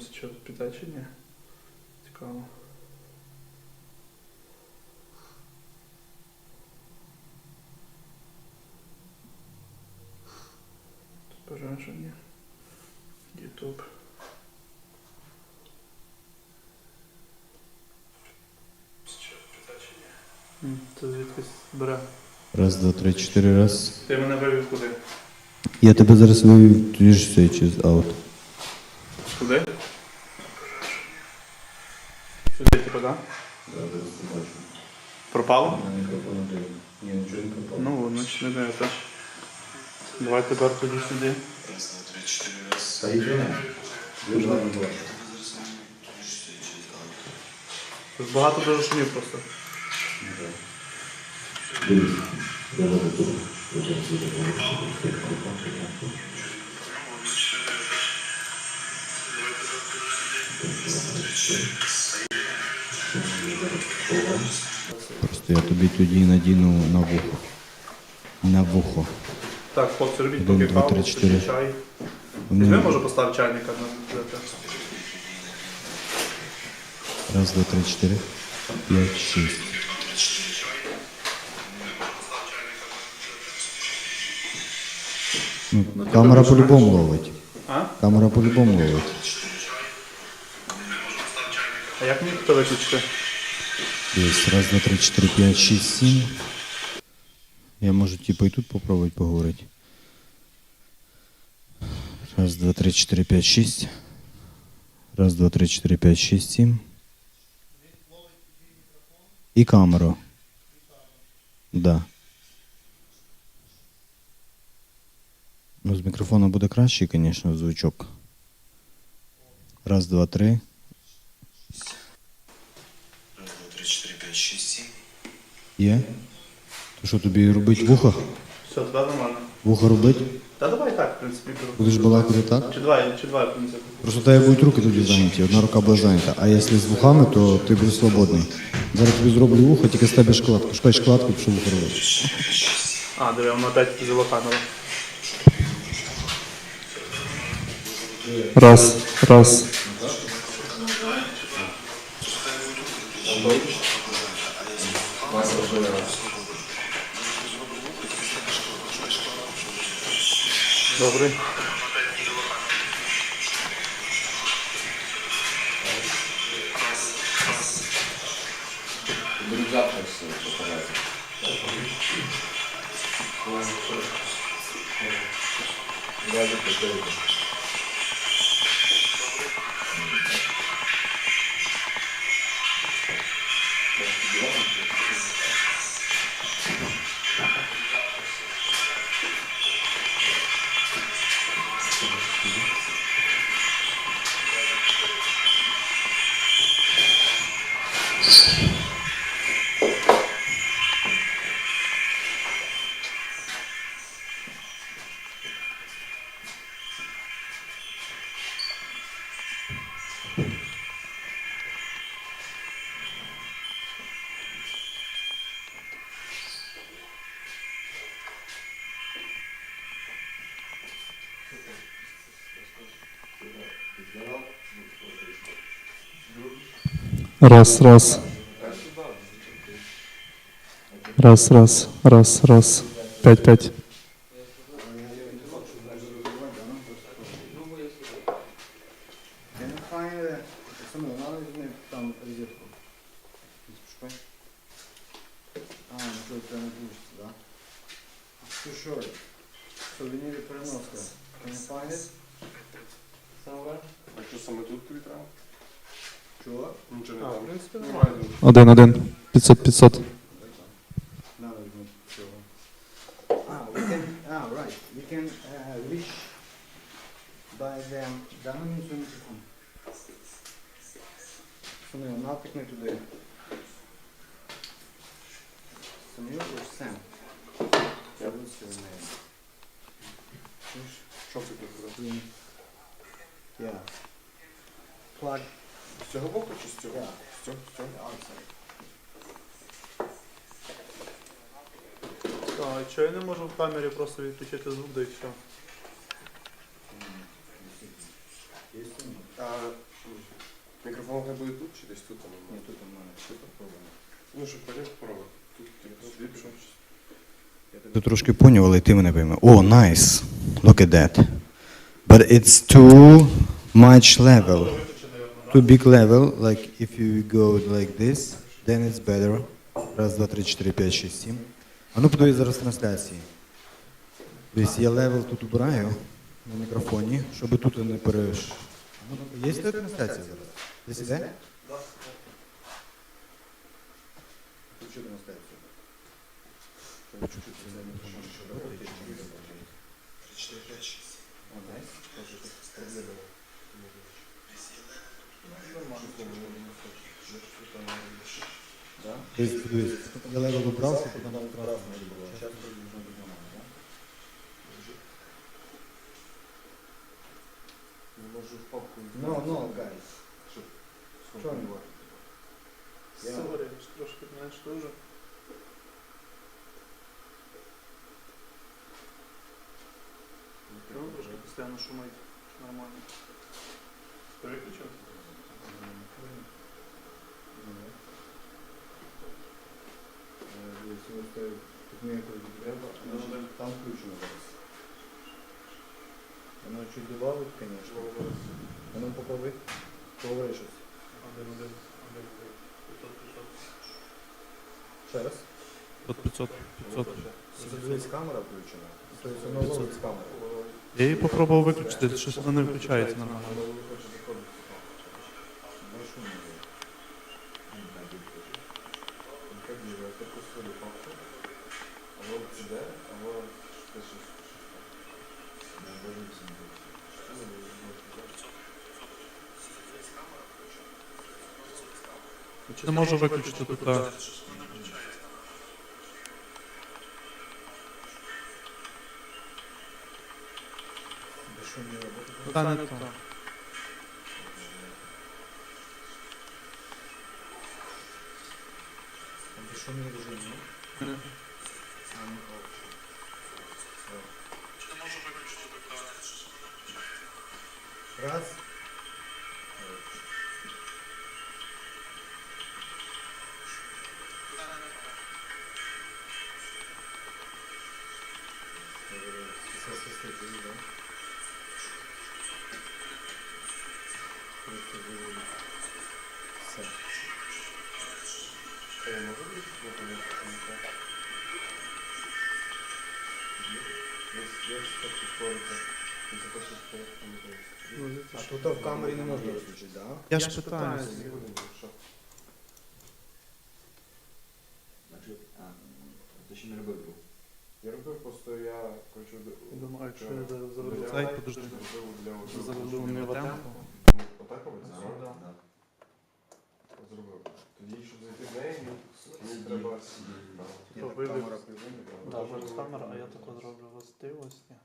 подивимося, що тут піде чи ні. Цікаво. Збереження. Ютуб. Це звідкись бере. Раз, два, три, чотири, раз. Ти мене вивів куди? Я тебе зараз вивів, ти ж все через аут. Куди? Сюди, типу, так? Пропало? Ну, значить не знаю, так. Давай тепер тоді сюди. Раз, два, три, чотири, раз. Та йди не. Дуже не було. Тут багато дуже шумів просто. Просто я тобі тоді надіну на вухо. На вухо. Так, хлопці, робіть Один, поки два, каву, три, пишіть чай. Візьми, може, постав чайника на це. Раз, два, три, чотири, п'ять, шість. Ну, камера по-любому ловить. А? Камера по-любому ловить. А як мені це виключити? Десь раз, два, три, чотири, п'ять, шість, сім. Я можу типу і тут попробувати поговорити. Раз, два, три, чотири, п'ять, шість. Раз, два, три, чотири, п'ять, шість, сім. І камеру. Да. Ну, з мікрофона буде кращий, звісно, звучок. Раз, два, три. Раз, два, сім. Є? То що тобі робить вуха? Все, тепер нормально. Вуха робить? Та давай так, в принципі. беру. Будеш балакати так? Чи два, чи два, в принципі. Просто тебе будуть руки тоді зайняті, одна рука буде зайнята. А якщо з вухами, то ти будеш свободний. Зараз тобі зроблю вухо, тільки з тебе шкладку. Шукай шкладку, пішов вухо робити. А, диви, воно опять взяло камеру. Раз, раз. Добре. Будемо завтра все показати. Давайте повторюйте. Раз, раз. Раз, раз, раз, раз. Пять, пять. Сушой. Somewhere? А що саме тут тобі треба? Чого? Нічого не А, в там. принципі, Немає. Один, один. 500, 500. Надо візьми цього. Ah, we can, ah, right. We can uh, reach by the, да, ну, не мікрофон. Самуил, натикни туди. Самуил or Sam? Я буду сьогодні. Чуєш? Що це. Yeah. Plug. З цього боку чи з цього? Yeah. З цього? З цього? А, що я не можу в камері просто відключити звук, да і все. Є Самуил? А буде тут чи десь тут? а Ні, тут у мене все попробуємо. Ну, щоб потім попробувати. Тут типу, ліпше. Ти трошки поняв, але ти мене пойми. О, nice. Look at that. But it's too much level. Too big level. Like if you go like this, then it's better. Раз, два, три, чотири, п'ять, шість, сім. А ну подивись зараз трансляції. Десь я левел тут убираю на мікрофоні, щоб тут не переш. Ну, Є тут трансляція зараз? Десь іде? Включи трансляцію. Тобто, подивись, я левел убрав, щоб потім Можу в папку. No, no, guys. Що не було? Я- трошки знаєш теж. Ну, трошки постійно шумить. Нормально. Тут ніякої треба, там включено зараз. Воно чуть добавить, звісно. Воно попробуй. Поговори щось. Один, один, один, один. 500, 500. Ще раз. 500, 500. Дивись, камера включена. Тобто воно ловить з камери. Я її попробував виключити, щось воно не включається нормально. Не можу виключити тут. Так. Та не то. Безшумний режим, ну? Ні. А, ну, ок. Раз. Все состоит, да? Выводит. Все. А тут в камері не можна виключити, так? Я ж. Значить, ти ще не робив був. Я робив просто я хочу. Думаю, якщо я зроблю цей, подожди. Заведу не в темпо. Отак робити? Да. Да. Зробив. Тоді, щоб зайти в неї, мені треба. Типа Камера Да, Так, камера, а я тако зроблю вас ні.